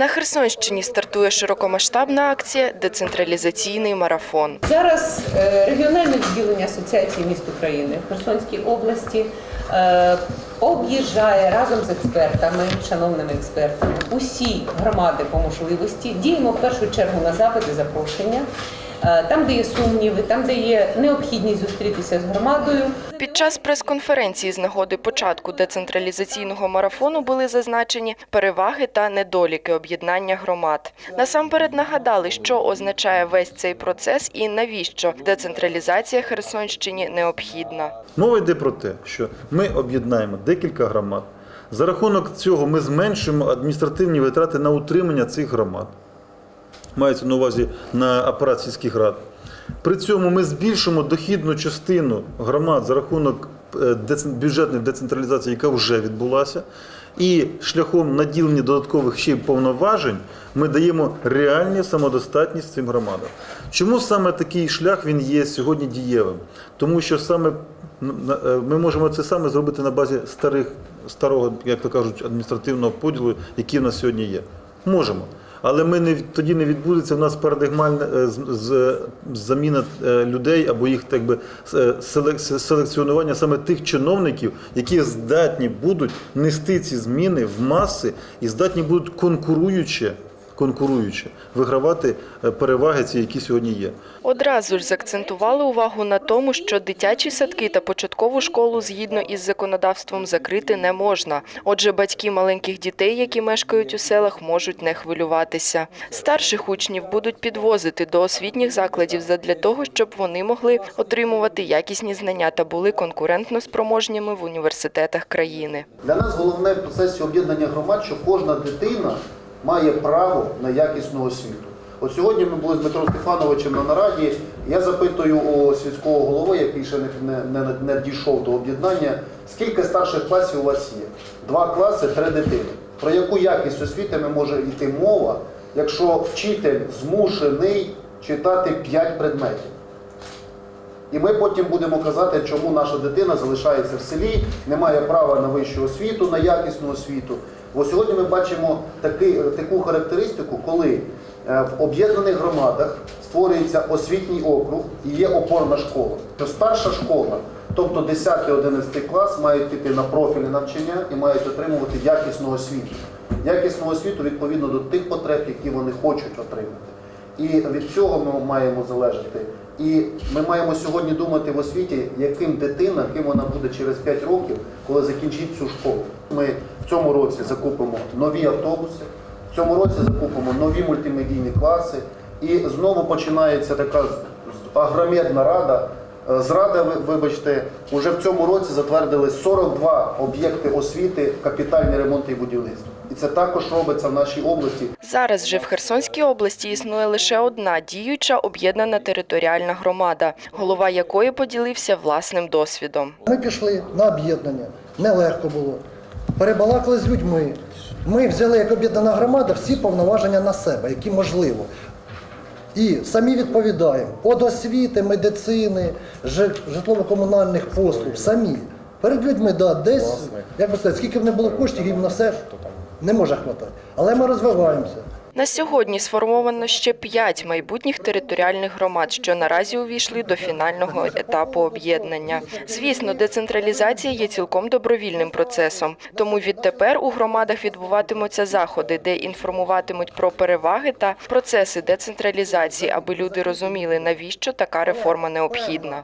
На Херсонщині стартує широкомасштабна акція Децентралізаційний марафон. Зараз е, регіональне відділення Асоціації міст України в Херсонській області е, об'їжджає разом з експертами, шановними експертами, усі громади по можливості. Діємо в першу чергу на запити запрошення. Е, Там, де є сумніви, там, де є необхідність зустрітися з громадою, Під час прес-конференції з нагоди початку децентралізаційного марафону були зазначені переваги та недоліки об'єднання громад. Насамперед нагадали, що означає весь цей процес і навіщо децентралізація Херсонщині необхідна. Мова йде про те, що ми об'єднаємо декілька громад. За рахунок цього ми зменшимо адміністративні витрати на утримання цих громад. Мається на увазі на апарат сільських рад. При цьому ми збільшимо дохідну частину громад за рахунок е, бюджетної децентралізації, яка вже відбулася. І шляхом наділення додаткових ще й повноважень ми даємо реальну самодостатність цим громадам. Чому саме такий шлях він є сьогодні дієвим? Тому що саме е, ми можемо це саме зробити на базі старих, старого, як то кажуть, адміністративного поділу, який в нас сьогодні є. Можемо. Але ми не тоді не відбудеться в нас парадигмальна е, з- заміна е, людей або їх так би е, селек- селекціонування саме тих чиновників, які здатні будуть нести ці зміни в маси і здатні будуть конкуруючи, конкуруючи вигравати е, переваги ці, які сьогодні є. Одразу ж закцентували увагу на тому, що дитячі садки та початкову школу згідно із законодавством закрити не можна. Отже, батьки маленьких дітей, які мешкають у селах, можуть не хвилюватися. Старших учнів будуть підвозити до освітніх закладів задля того, щоб вони могли отримувати якісні знання та були конкурентно спроможніми в університетах країни. Для нас головне в процесі об'єднання громад, що кожна дитина має право на якісну освіту. От сьогодні ми були з Дмитром Стефановичем на нараді. Я запитую у сільського голови, який ще не, не, не, не дійшов до об'єднання, скільки старших класів у вас є? Два класи, три дитини. Про яку якість освіти ми може йти мова, якщо вчитель змушений читати п'ять предметів? І ми потім будемо казати, чому наша дитина залишається в селі, не має права на вищу освіту, на якісну освіту. Бо сьогодні ми бачимо таки, таку характеристику, коли е, в об'єднаних громадах створюється освітній округ і є опорна школа. То старша школа, тобто 10-11 клас, мають піти на профільне навчання і мають отримувати якісну освіту. Якісну освіту відповідно до тих потреб, які вони хочуть отримати. І від цього ми маємо залежати. І ми маємо сьогодні думати в освіті, яким дитина, ким вона буде через 5 років, коли закінчить цю школу. Ми в цьому році закупимо нові автобуси, в цьому році закупимо нові мультимедійні класи. І знову починається така агромедна рада. Е, Зрада, вибачте, уже в цьому році затвердили 42 об'єкти освіти, капітальні ремонти і будівництво. І це також робиться в нашій області. Зараз же в Херсонській області існує лише одна діюча об'єднана територіальна громада, голова якої поділився власним досвідом. Ми пішли на об'єднання. Нелегко було. Перебалакали з людьми. Ми взяли як об'єднана громада всі повноваження на себе, які можливо. І самі відповідаємо від освіти, медицини, житлово-комунальних послуг, самі. Перед людьми, да, десь, як би сказати, скільки б не було коштів, їм на все ж не може хватати. Але ми розвиваємося. На сьогодні сформовано ще п'ять майбутніх територіальних громад, що наразі увійшли до фінального етапу об'єднання. Звісно, децентралізація є цілком добровільним процесом. Тому відтепер у громадах відбуватимуться заходи, де інформуватимуть про переваги та процеси децентралізації, аби люди розуміли, навіщо така реформа необхідна.